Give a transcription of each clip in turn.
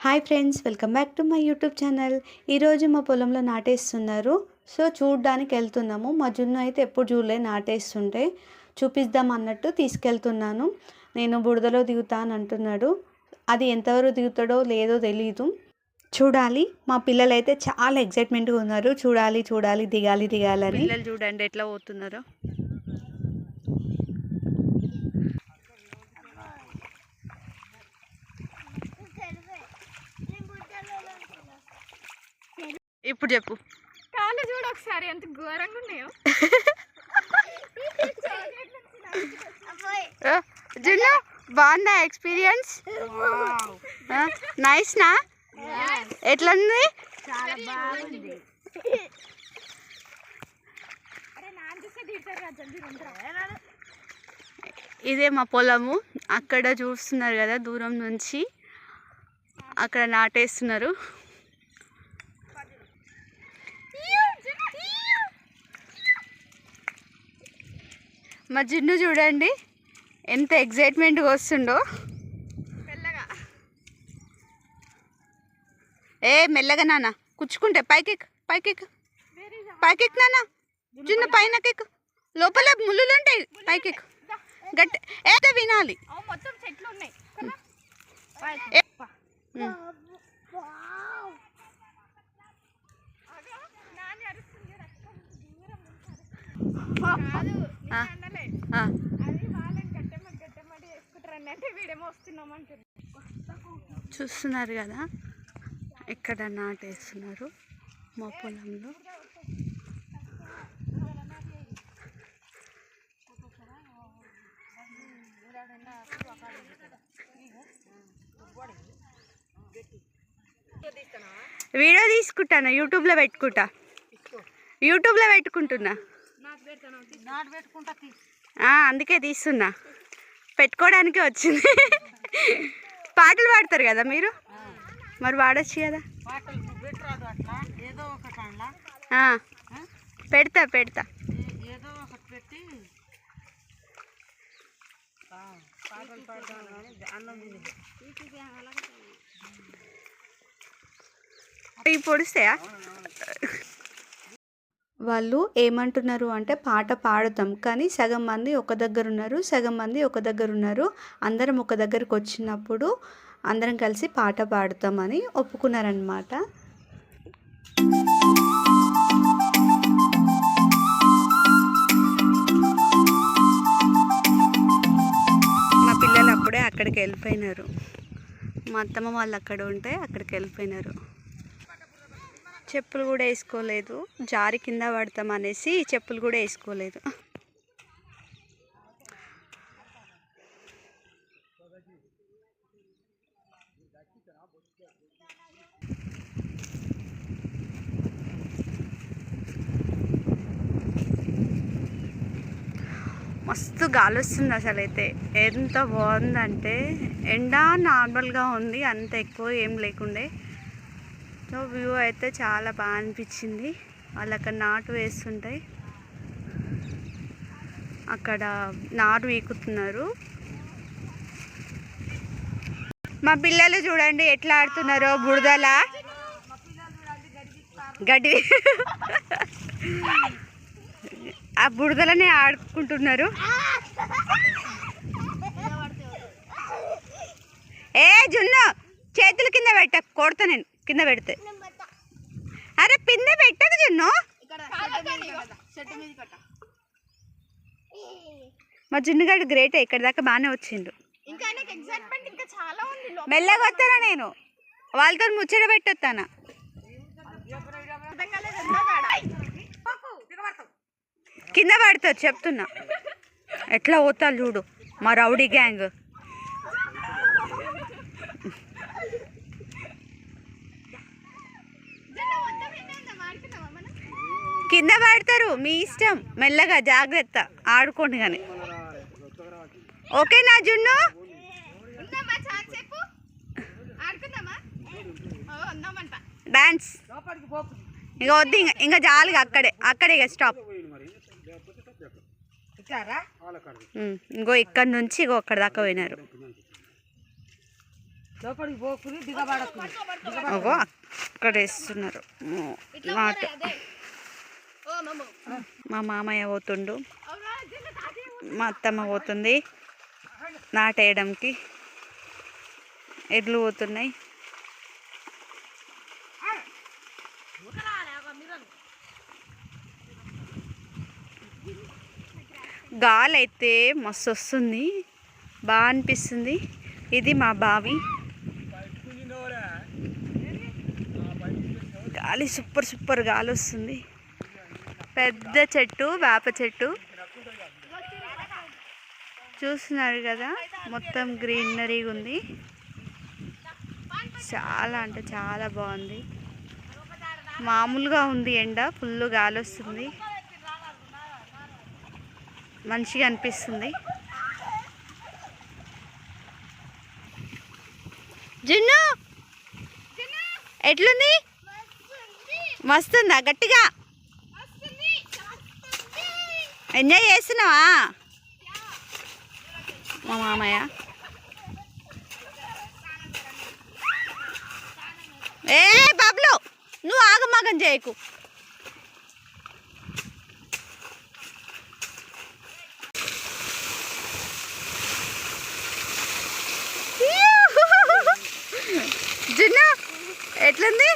Hi friends welcome back to my YouTube channel ఈరోజు మా పొలంలో నాటేస్తున్నారు. సో చూడ్డానికి వెళ్తున్నాము. మా జున్ను అయితే ఎప్పుడు చూడలే నాటేస్తుంటే. చూపిద్దాం అన్నట్టు తీసుకెళ్తున్నాను. నేను బురదలో దిగుతా అని అంటున్నాడు. అది ఎంతవరకు దిగుతాడో లేదో తెలీదు. చూడాలి. మా పిల్లలు అయితే చాలా ఎక్సైట్మెంట్గా ఉన్నారు. చూడాలి చూడాలి దిగాలి దిగాలని. పిల్లలు చూడండి ఎట్లా పోతున్నారో. ఇప్పుడు చెప్పు. కాళ్ళు చూడు ఒకసారి ఎంత ఘోరంగా ఉన్నాయో. జున్ను బాగుందా ఎక్స్పీరియన్స్? నైస్ నా? ఎట్లుంది. ఇదే మా పొలము. అక్కడ చూస్తున్నారు కదా దూరం నుంచి. అక్కడ నాటేస్తున్నారు. మా జున్ను చూడండి ఎంత ఎగ్జైట్మెంట్గా వస్తుండో మెల్లగా. ఏ మెల్లగా నాన్న కుచ్చుకుంటే పైకి పైకి పైకి నాన్న చిన్న పైన. కెక్కు లోపల ముళ్ళులు ఉంటాయి పైకి గట్టి ఏదో వినాలి. అవు మొత్తం చెట్లు ఉన్నాయి. కదా? చూస్తున్నారు కదా? ఇక్కడ నాటేస్తున్నారు మా పొలంలో. వీడియో తీసుకుంటాను? యూట్యూబ్లో పెట్టుకుంటా. యూట్యూబ్లో పెట్టుకుంటున్నా. ఆ, అందుకే తీస్తున్నా. పెట్టుకోవడానికి వచ్చింది. పాటలు పాడతారు కదా మీరు? మరి పాడొచ్చు కదా? పెడతా పెడతా. పెడతా పొడిస్తాయా ఒకటి పెట్టి ఆ, పాటలు పాడదాం కానీ అన్నం తిని ఇవి పొడిస్తాయా వాళ్ళు ఏమంటున్నారు అంటే పాట పాడుతాం. కానీ సగం మంది ఒక దగ్గర ఉన్నారు సగం మంది ఒక దగ్గర ఉన్నారు అందరం ఒక దగ్గరకు వచ్చినప్పుడు అందరం కలిసి పాట పాడుతామని ఒప్పుకున్నారనమాట మా పిల్లలు అప్పుడే అక్కడికి వెళ్ళిపోయినారు. మా అత్తమ్మ వాళ్ళు అక్కడ ఉంటే అక్కడికి వెళ్ళిపోయినారు. చెప్పులు కూడా వేసుకోలేదు. జారి కింద పడతాం అనేసి చెప్పులు కూడా వేసుకోలేదు. మస్తు గాలి వస్తుంది అసలు అయితే ఎంత బాగుందంటే ఎండ నార్మల్గా ఉంది అంత ఎక్కువ ఏం లేకుండే. సో వ్యూ అయితే చాలా బాగా అనిపించింది. వాళ్ళు అక్కడ నాటు వేస్తుంటాయి అక్కడ నాటు వీకుతున్నారు మా పిల్లలు చూడండి ఎట్లా ఆడుతున్నారో బుడదల గడ్డి. ఆ బురదలనే ఆడుకుంటున్నారు. ఏ జున్ను చేతులు కింద పెట్ట కొడతా నేను. కింద పెడితే. అరే పింద పెట్టకు మీద కట్ట మా జున్నుగాడు గ్రేట్ ఇక్కడ దాకా బాగానే వచ్చిండు. ఇంకా ఆయనకి ఎగ్జైట్మెంట్ ఇంకా చాలా ఉంది లోపల. మెల్లగా వస్తానా నేను? వాళ్ళతో ముచ్చట పెట్టొస్తానా. కింద పడుతుంది చెప్తున్నా. ఎట్లా పోతారు చూడు మా రౌడీ గ్యాంగ్. కింద పడతారు మీ ఇష్టం. మెల్లగా జాగ్రత్త. ఆడుకోండి కానీ. ఓకేనా జున్ను? ఉందామా ఛాన్స్ చెప్పు. ఆడుకుందామా? ఓ, ఉందామంట డాన్స్ ఇక వద్దు ఇంకా ఇంకా జాలిగా అక్కడే. అక్కడే ఇక స్టాప్ ఇంకో ఇక్కడ నుంచి ఇగో అక్కడ దాకా పోయినారు. అక్కడ వేస్తున్నారు. ఉమ్, నాటు మా మామయ్య పోతుండు. మా అత్తమ్మ పోతుంది. నాటేయడంకి ఎడ్లు పోతున్నాయి. గాలి అయితే మస్తు వస్తుంది బాగా అనిపిస్తుంది. ఇది మా బావి. గాలి సూపర్ సూపర్ గాలి వస్తుంది పెద్ద చెట్టు వేప చెట్టు. చూస్తున్నారు కదా మొత్తం గ్రీనరీగా ఉంది. చాలా అంటే చాలా బాగుంది. మామూలుగా ఉంది ఎండ ఫుల్ గాలి వస్తుంది. మంచిగా అనిపిస్తుంది. జున్ను! ఎట్లుంది? మస్తుందా? గట్టిగా? ఎంజాయ్ చేస్తున్నావా? మా మామయ్య. ఏ బాబులు నువ్వు ఆగమాగం చేయకు. జిన్నా ఎట్లుంది?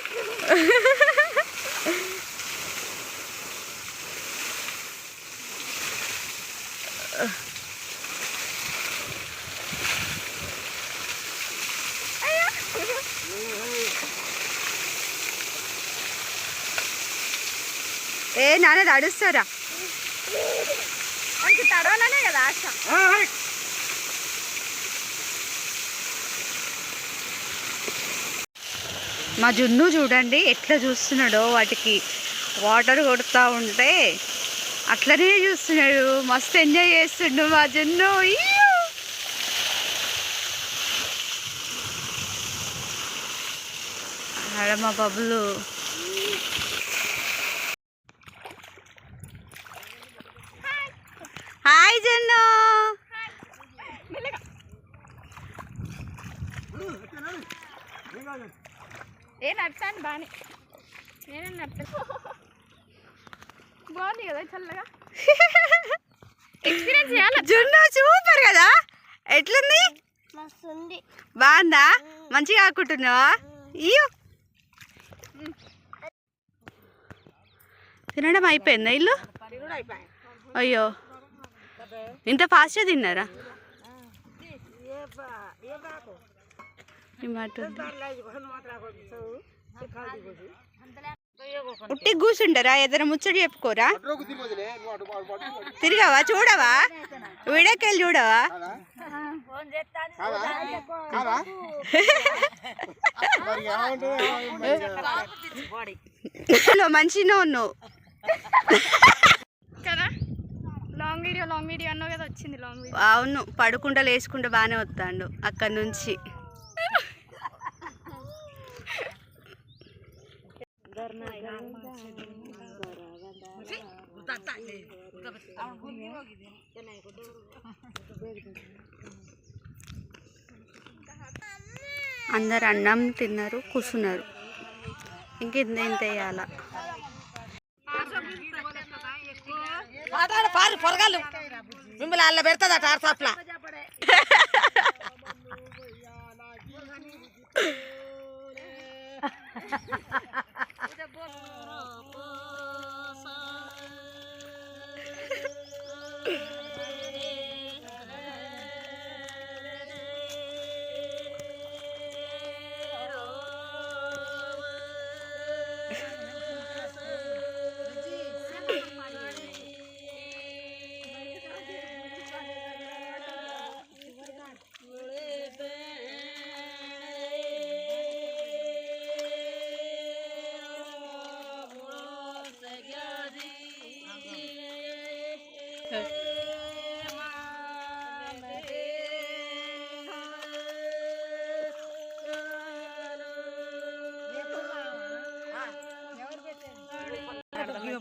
ఏ నాన్న అడుస్తారా మనకి తడవలనే కదా ఆశ. మా జున్ను చూడండి ఎట్లా చూస్తున్నాడో వాటికి వాటర్ కొడుతూ ఉంటే అట్లనే చూస్తున్నాడు. మస్తు ఎంజాయ్ చేస్తుండు మా జున్ను. ఆడ మా బబ్బులు హాయ్ జున్ను ఏ నడతాను బాగానే నేనే నడతాను. బాగుంది కదా చల్లగా? ఎక్స్పీరియన్స్ చేయాలి? జున్ను సూపర్ కదా? ఎట్లుంది? మస్తుంది బాగుందా? మంచిగా ఆకుంటున్నావా ఇయ్యో. తినడం అయిపోయిందా ఇల్లు? అయ్యో. ఇంత ఫాస్ట్గా తిన్నారా? ఉట్టి కూర్చుంటారా ఏదైనా ముచ్చట చెప్పుకోరా? తిరిగావా? చూడవా? వీడియోకెళ్ళి చూడవా? మంచిగా ఉన్నావు. కదా? లాంగ్ వీడియో లాంగ్ వీడియో అన్నావు కదా వచ్చింది లాంగ్ వీడియో అవును పడుకుంటా లేచుకుంటా బాగానే వస్తాడు అక్కడి నుంచి. అందరు అన్నం తిన్నారు కూర్చున్నారు. ఇంకెంత ఎంత వేయాల. మాట్లాడ పారు పొరగాలు మిమ్మల్ని అల్ల పెడతాదట ఆర్సాప్లా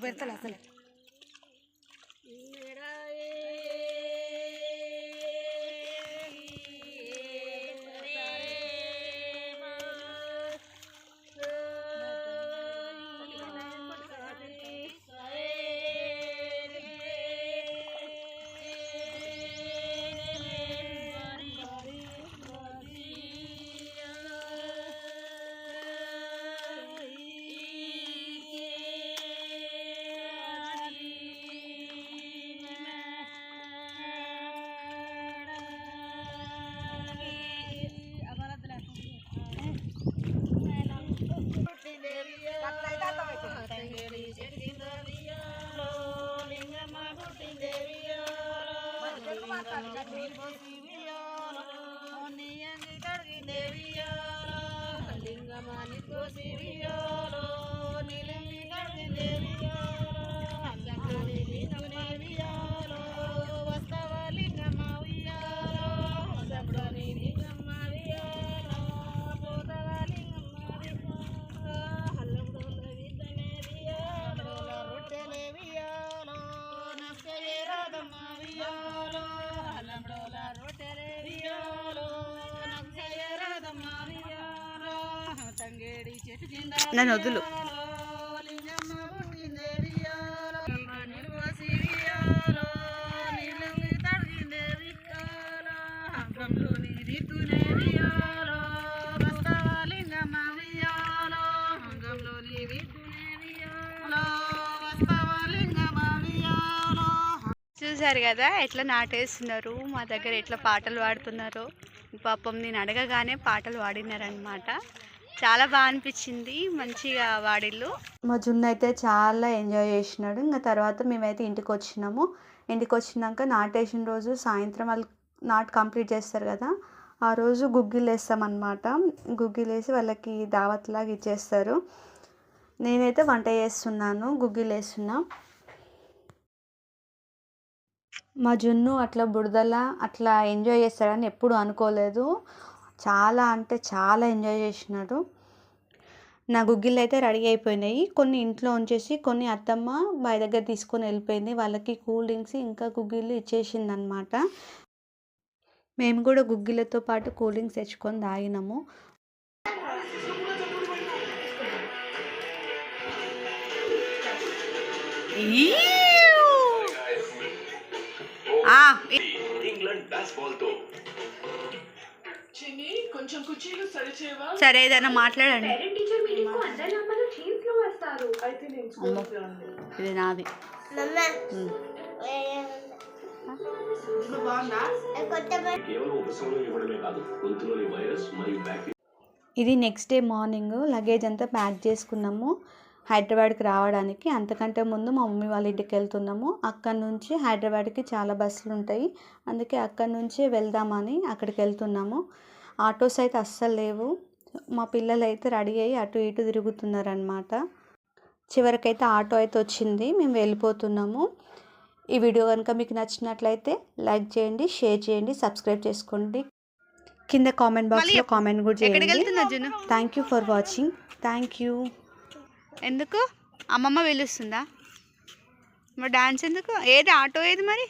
పెడతా అసలు there we are. Lingam it. Lingamma వియ్యాలో చూసారు కదా ఎట్లా నాటేస్తున్నారు? మా దగ్గర ఎట్లా పాటలు పాడుతున్నారు? పాపం నేను అడగగానే పాటలు పాడినారనమాట చాలా బాగా అనిపించింది మంచిగా వాడిల్లు. మా జున్ను అయితే చాలా ఎంజాయ్ చేసినాడు. ఇంకా తర్వాత మేమైతే ఇంటికి వచ్చినాము. ఇంటికి వచ్చినాక నాటేసిన రోజు సాయంత్రం వాళ్ళు నాటు కంప్లీట్ చేస్తారు కదా ఆ రోజు గుగ్గిలు వేస్తామన్నమాట గుగ్గిలు వేసి వాళ్ళకి దావత్లాగా ఇచ్చేస్తారు. నేనైతే వంట చేస్తున్నాను గుగ్గిలు వేస్తున్నా. మా జున్ను అట్లా బుడదల అట్లా ఎంజాయ్ చేస్తాడని ఎప్పుడు అనుకోలేదు. చాలా అంటే చాలా ఎంజాయ్ చేసినాడు. నా గుగ్గిళ్ళు అయితే రెడీ అయిపోయినాయి. కొన్ని ఇంట్లో ఉంచేసి కొన్ని అత్తమ్మ బాయ్ దగ్గర తీసుకొని వెళ్ళిపోయింది. వాళ్ళకి కూల్ డ్రింక్స్ ఇంకా గుగ్గిళ్ళు ఇచ్చేసింది అనమాట మేము కూడా గుగ్గిళ్ళతో పాటు కూల్ డ్రింక్స్ తెచ్చుకొని తాగినాము. ఇంగ్లాండ్తో సరే ఏదైనా మాట్లాడండి. ఇది నాది. ఇది నెక్స్ట్ డే మార్నింగ్ లగేజ్ అంతా ప్యాక్ చేసుకున్నాము. హైదరాబాద్కి రావడానికి అంతకంటే ముందు మా మమ్మీ వాళ్ళ ఇంటికి వెళ్తున్నాము అక్కడ నుంచి హైదరాబాద్కి చాలా బస్సులు ఉంటాయి. అందుకే అక్కడ నుంచే వెళ్దామని అక్కడికి వెళ్తున్నాము ఆటోస్ అయితే అస్సలు లేవు. మా పిల్లలు అయితే రెడీ అయ్యి అటు ఇటు తిరుగుతున్నారనమాట చివరికైతే ఆటో అయితే వచ్చింది. మేము వెళ్ళిపోతున్నాము. ఈ వీడియో కనుక మీకు నచ్చినట్లయితే లైక్ చేయండి షేర్ చేయండి సబ్స్క్రైబ్ చేసుకోండి. కింద కామెంట్ బాక్స్లో కామెంట్ కూడా చేయండి. Thank you for watching thank you ఎందుకు? అమ్మమ్మ పిలుస్తుందా? మరి డాన్స్ ఎందుకు? ఏది ఆటో ఏది మరి?